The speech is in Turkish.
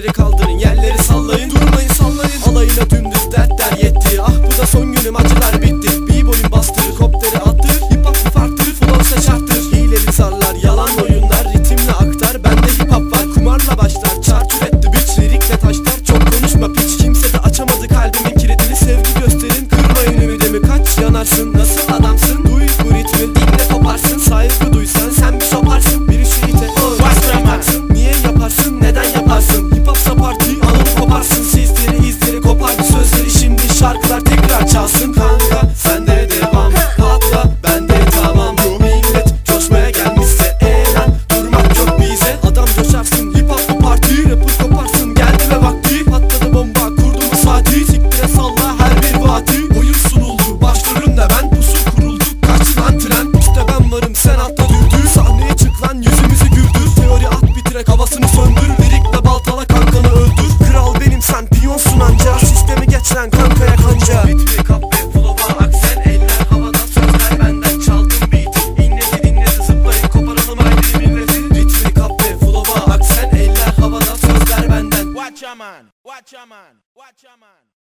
Elleri kaldırın yerleri sallayın. Durmayın sallayın. Alayına dümdüz dertler yetti. Ah bu da son günüm acılar bitti. Bir boyun bastır kopteri attır. Hip hop farktır flowsa çarptır Hileli zarlar yalan oyunlar Ritimle aktar. Bende hip hop var Kumarla başlar. Çar etti bitch Lirikle taşlar. Çok konuşma piç. Kimse de açamadı kalbimin kilidini Sevgi gösterin kırmayın ümidimi Kaç yanarsın? Bitirek havasını söndür Lirikle baltala kankanı öldür. Kral benim sen piyonsun anca. Sistemi geç lan kankaya kanca. Bitmi kahve flow'a aksen. Eller havada sözler çaldım beat'i İnledi dinledi zıplayıp koparalım haydi milleti. Bitmi kahve flow'a aksen. Eller havada sözler Watch your man, watch your man, watch your man.